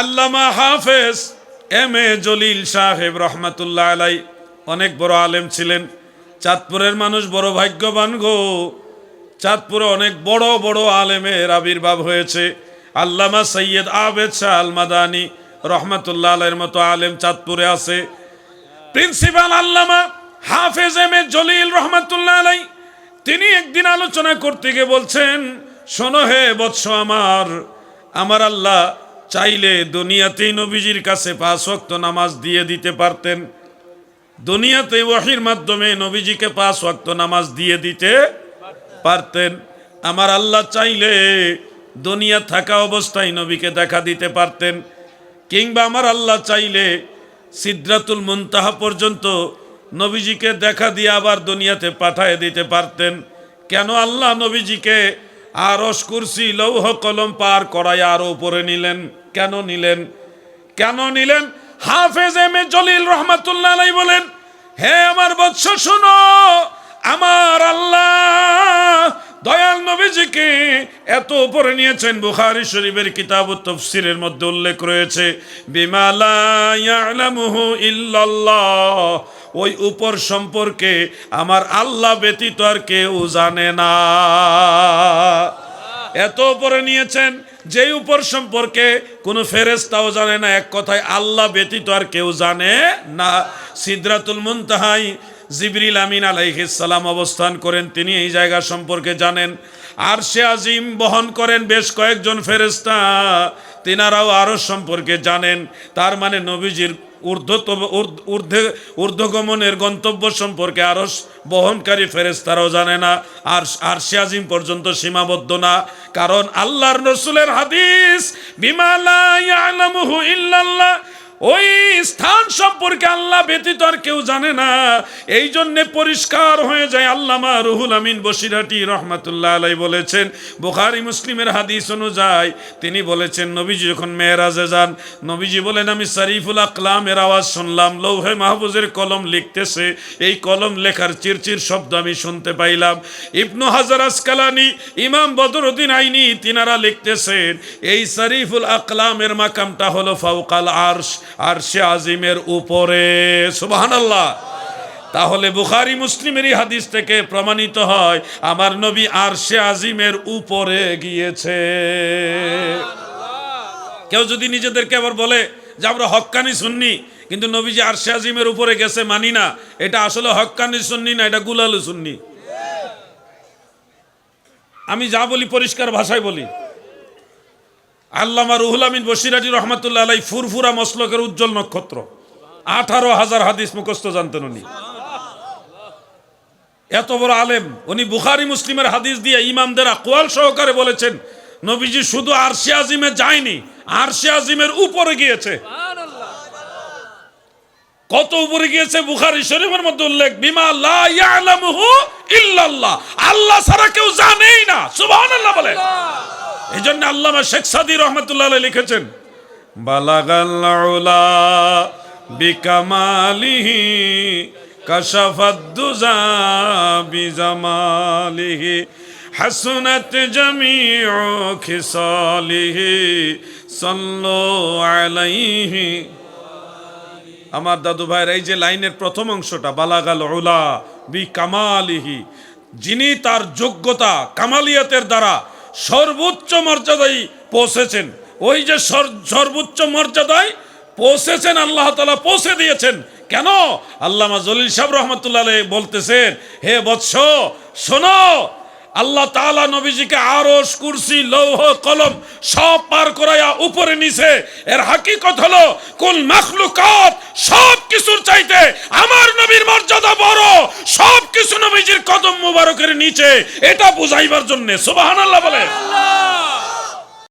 আল্লামা হাফেজ M A Jalil সাহেব রহমাতুল্লাহ আলাই অনেক বড় আলেম ছিলেন। চাঁদপুরের মানুষ বড় ভাগ্যবান গো। চাঁদপুরে অনেক বড় বড় আলেমের আবির্ভাব হয়েছে। আল্লামা সৈয়দ আবেদ শাহ আল মাদানি রহমাতুল্লাহ আলের মতো আলেম চাঁদপুরে আছে। প্রিন্সিপাল আল্লামা হাফেজ এম এ জলিল রহমাতুল্লাহ আলাই, তিনি একদিন আলোচনা করতে গিয়ে বলছেন, শোনো হে বৎস আমার আমার আল্লাহ চাইলে দুনিয়াতেই নবীজির কাছে পাঁচ ওয়াক্ত নামাজ দিয়ে দিতে পারতেন। দুনিয়াতে ওয়াহির মাধ্যমে নবীজিকে পাঁচ ওয়াক্ত নামাজ দিয়ে দিতে পারতেন। আমার আল্লাহ চাইলে দুনিয়া থাকা অবস্থায় নবীকে দেখা দিতে পারতেন। কিংবা আমার আল্লাহ চাইলে সিদ্রাতুল মুনতাহা পর্যন্ত নবীজিকে দেখা দিয়ে আবার দুনিয়াতে পাঠায় দিতে পারতেন। কেন আল্লাহ নবীজিকে আরস কুরসি, লৌহ কলম পার করায় আরও উপরে নিলেন। কেন নিলেন? কেন নিলেন? হাফেজ এম এ জলিল রহমাতুল্লাহ বলেন, হে আমার বৎস, শুনো, আমার আল্লাহ দয়াল নবীজিকে এত উপরে নিয়েছেন। বুখারী শরীফের কিতাব তফসিরের মধ্যে উল্লেখ রয়েছে ওই উপর সম্পর্কে আমার আল্লাহ ব্যতীত আর কেউ জানে না। এত উপরে নিয়েছেন যেই উপর সম্পর্কে কোনো ফেরেস্তাও জানে না, এক কথায় আল্লাহ ব্যতীত আর কেউ জানে না। সিদ্রাতুল মুনতাহাই জিবরিল আমিন আলাইহিসসালাম অবস্থান করেন, তিনি এই জায়গা সম্পর্কে জানেন। আর সে আজিম বহন করেন বেশ কয়েকজন ফেরেস্তা তিনারাও আরও সম্পর্কে জানেন। তার মানে নবীজির ঊর্ধ্বতম ঊর্ধ্ব- ঊর্ধ্বে ঊর্ধ্বগমনের গন্তব্য সম্পর্কে আরও বহনকারী ফেরেস্তারাও জানে না। আর আর আজিম পর্যন্ত সীমাবদ্ধ না। কারণ আল্লাহর রসুলের হাদিস বিমালা ওই স্থান সম্পর্কে আল্লাহ ব্যতীত আর কেউ জানে না। এই জন্যে পরিষ্কার হয়ে যায় আল্লামা রুহুল আমিন বসিরাটি রহমাতুল্লাহ আলাই বলেছেন, বুখারি মুসলিমের হাদিস অনুযায়ী তিনি বলেছেন, নবীজি যখন মেয়েরাজে যান, নবীজি বলেন, আমি শরীফুল আকলামের আওয়াজ শুনলাম, লৌহে মাহফুজের কলম লিখতেছে, এই কলম লেখার চিরচির শব্দ আমি শুনতে পাইলাম। ইবনু হাজার আসকালানি, ইমাম বদরুদ্দিন আইনি তিনারা লিখতেছেন, এই শরীফুল আকলামের মাকামটা হলো ফাউকাল আরশ। আরশে আজিমের উপরে। সুবহানাল্লাহ। তাহলে বুখারি মুসলিমের হাদিস থেকে প্রমাণিত হয়, আমার নবী আরশে আজিমের উপরে গিয়েছে। কেউ যদি নিজেদেরকে আবার বলে যে আমরা হক্কানি শুননি কিন্তু নবীজি আরশে আজিমের উপরে গেছে মানি না, এটা আসলে হক্কানি শুননি না, এটা গুলালু শুননি আমি যা বলি পরিষ্কার ভাষায় বলি। আল্লামা রুহুল আমিন বসিরাজি রহমতুল্লাহ আলাই ফুরফুরা মসলকের উজ্জ্বল নক্ষত্র। আঠারো হাজার হাদিস মুখস্থ জানতেন উনি। এত বড় আলেম, উনি বুখারি মুসলিমের হাদিস দিয়ে ইমামদের আকোয়াল সহকারে বলেছেন, নবীজি শুধু আরশে আজিমে যায়নি, আরশে আজিমের উপরে গিয়েছে। কত উপরে গিয়েছে? বুখারি শরীফের মধ্যে উল্লেখ, বিমা লা ইয়ালামুহু ইল্লাল্লাহ। আল্লাহ ছাড়া কেউ জানেই না। সুবহানাল্লাহ বলে। এই জন্য আল্লামা শেখ সাদি রহমতুল্লাহ লিখেছেন, বালাগাল উলা বিকামালিহি কাশাফাদ্দুজা বিজামালিহি হাসুনাত জামিউ খিসালিহি সাল্লু আলাইহি। আমার দাদু ভাইয়ের এই যে লাইনের প্রথম অংশটা, বালাগাল ওলা বি কামালিহি যিনি তার যোগ্যতা কামালিয়াতের দ্বারা সর্বোচ্চ মর্যাদায় পৌঁছেছেন। ওই যে সর্বোচ্চ মর্যাদায় পৌঁছেছেন, আল্লাহ তালা পৌঁছে দিয়েছেন। কেন? আল্লামা জলিল সাহেব রহমতুল্লাহ বলতেছেন, হে বৎস, শোনো, আল্লাহ তাআলা নবীজিকে আরশ, কুরসি, লৌহ, কলম সব পার করাইয়া উপরে নিছে। এর হাকিকত হলো, কুল মাখলুকাত সব কিছুর চাইতে আমার বড় কিছু নবীজির কদম মুবারকের নিচে এটা বুঝাইবার জন্য সুবহানাল্লাহ বলে।